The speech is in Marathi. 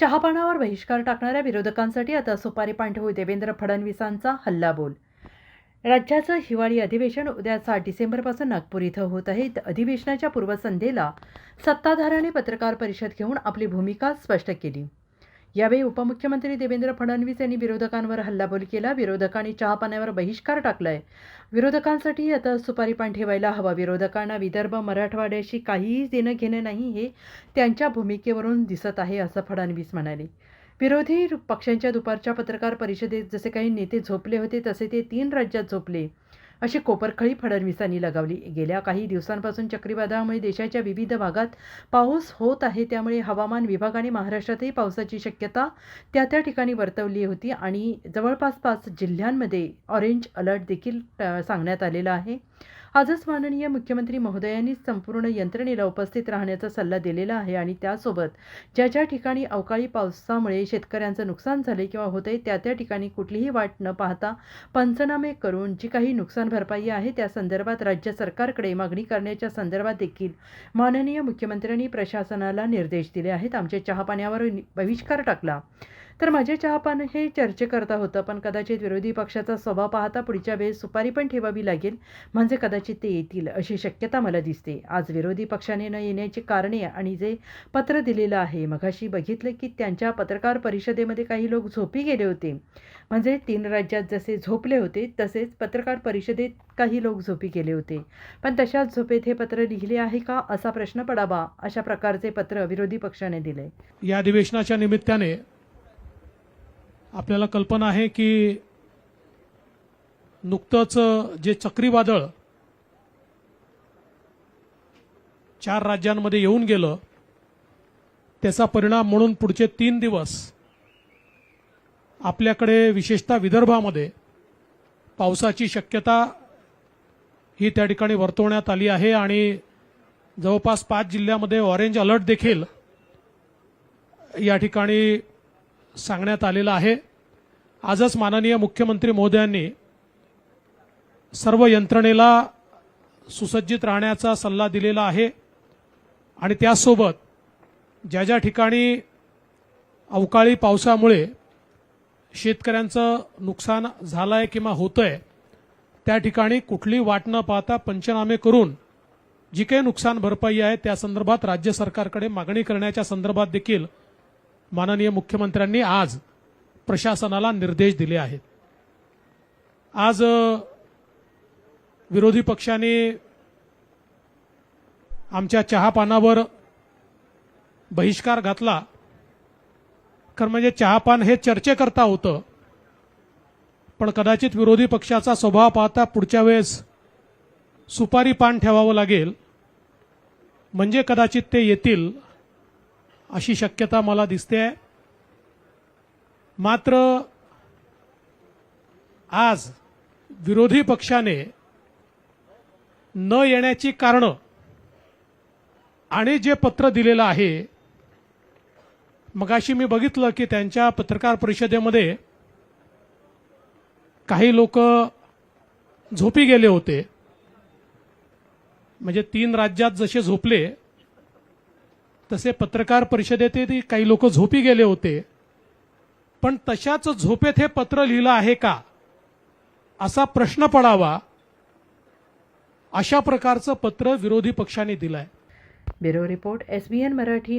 चहापानावर बहिष्कार टाकणाऱ्या विरोधकांसाठी आता सुपारी पांठवू देवेंद्र फडणवीसांचा हल्लाबोल. राज्याचं हिवाळी अधिवेशन उद्या सात डिसेंबरपासून नागपूर इथं होत आहे. अधिवेशनाच्या पूर्वसंध्येला सत्ताधाराने पत्रकार परिषद घेऊन आपली भूमिका स्पष्ट केली. यावेळी उपमुख्यमंत्री देवेंद्र फडणवीस यांनी विरोधकांवर हल्लाबोल केला. विरोधकांनी चहापाण्यावर बहिष्कार टाकलाय. विरोधकांसाठी आता सुपारी पान ठेवायला हवा. विरोधकांना विदर्भ मराठवाड्याशी काहीही देणं घेणं नाही हे त्यांच्या भूमिकेवरून दिसत आहे असं फडणवीस म्हणाले. विरोधी पक्षांच्या दुपारच्या पत्रकार परिषदेत जसे काही नेते झोपले होते तसे ते तीन राज्यात झोपले. अशी कोपरखळी फडणवीसांनी लगावली. गेल्या काही दिवसांपासून चक्रीवादळामुळे देशाच्या विविध भागात पाऊस होत आहे. त्यामुळे हवामान विभागाने महाराष्ट्रातही पावसाची शक्यता त्या त्या ठिकाणी वर्तवली होती आणि जवळपास पाच जिल्ह्यांमध्ये ऑरेंज अलर्ट देखील सांगण्यात आलेला आहे. आजच माननीय मुख्यमंत्री महोदयांनी संपूर्ण यंत्रणेला उपस्थित राहण्याचा सल्ला दिलेला आहे आणि त्यासोबत ज्या ज्या ठिकाणी अवकाळी पावसामुळे शेतकऱ्यांचं नुकसान झाले किंवा होते त्या त्या ठिकाणी कुठलीही वाट न पाहता पंचनामे करून जी काही नुकसान भरपाई आहे त्या संदर्भात राज्य सरकारकडे मागणी करण्याच्या संदर्भात देखील माननीय मुख्यमंत्र्यांनी प्रशासनाला निर्देश दिले आहेत. आमच्या चहापाण्यावर बहिष्कार टाकला. तर माझे चहापान हे चर्चेकरता होतं पण कदाचित विरोधी पक्षाचा स्वभाव पाहता पुढच्या वेळेस सुपारी पण ठेवावी लागेल म्हणजे कदाचित ते येतील अशी शक्यता मला दिसते. आज विरोधी पक्षाने न येण्याची कारणे आणि जे पत्र दिलेलं आहे मघाशी बघितलं की त्यांच्या पत्रकार परिषदेमध्ये काही लोक झोपी गेले होते. म्हणजे तीन राज्यात जसे झोपले होते तसेच पत्रकार परिषदेत काही लोक झोपी गेले होते. पण तशाच झोपेत हे पत्र लिहिले आहे का असा प्रश्न पडावा अशा प्रकारचे पत्र विरोधी पक्षाने दिले. या अधिवेशनाच्या निमित्ताने आपल्याला कल्पना आहे की नुकतंच जे चक्रीवादळ चार राज्यांमध्ये येऊन गेलं त्याचा परिणाम म्हणून पुढचे तीन दिवस आपल्याकडे विशेषतः विदर्भामध्ये पावसाची शक्यता ही त्या ठिकाणी वर्तवण्यात आली आहे आणि जवळपास पाच जिल्ह्यामध्ये ऑरेंज अलर्ट देखील या ठिकाणी सांगण्यात आलेलं आहे. आजच माननीय मुख्यमंत्री महोदयांनी सर्व यंत्रणेला सुसज्जित राहण्याचा सल्ला दिलेला आहे. आणि त्यासोबत ज्या ज्या ठिकाणी अवकाळी पावसामुळे शेतकऱ्यांचं नुकसान झालं आहे किंवा होतंय त्या ठिकाणी कुठली वाट न पाहता पंचनामे करून जी काही नुकसान भरपाई आहे त्या संदर्भात राज्य सरकारकडे मागणी करण्याच्या संदर्भात देखील माननीय मुख्यमंत्र्यांनी आज प्रशासनाला निर्देश दिले आहेत. आज विरोधी पक्षाने आमच्या चहापानावर बहिष्कार घातला. कारण म्हणजे चहापान हे चर्चेकरता होतं. पण कदाचित विरोधी पक्षाचा स्वभाव पाहता पुढच्या वेळेस सुपारी पान ठेवावं लागेल. म्हणजे कदाचित ते येतील अशी शक्यता मला दिसते आहे मात्र आज विरोधी पक्षाने न येण्याची कारणं आणि जे पत्र दिलेलं आहे मगाशी मी बघितलं की त्यांच्या पत्रकार परिषदेमध्ये काही लोक झोपी गेले होते. म्हणजे तीन राज्यात जसे झोपले तसे पत्रकार परिषदेतही काही लोक झोपी गेले होते. पण तशाच झोपेत हे पत्र लिहिलं आहे का? असा प्रश्न पडावा. अशा प्रकारचं पत्र विरोधी पक्षांनी दिलंय. Bureau report S B N Marathi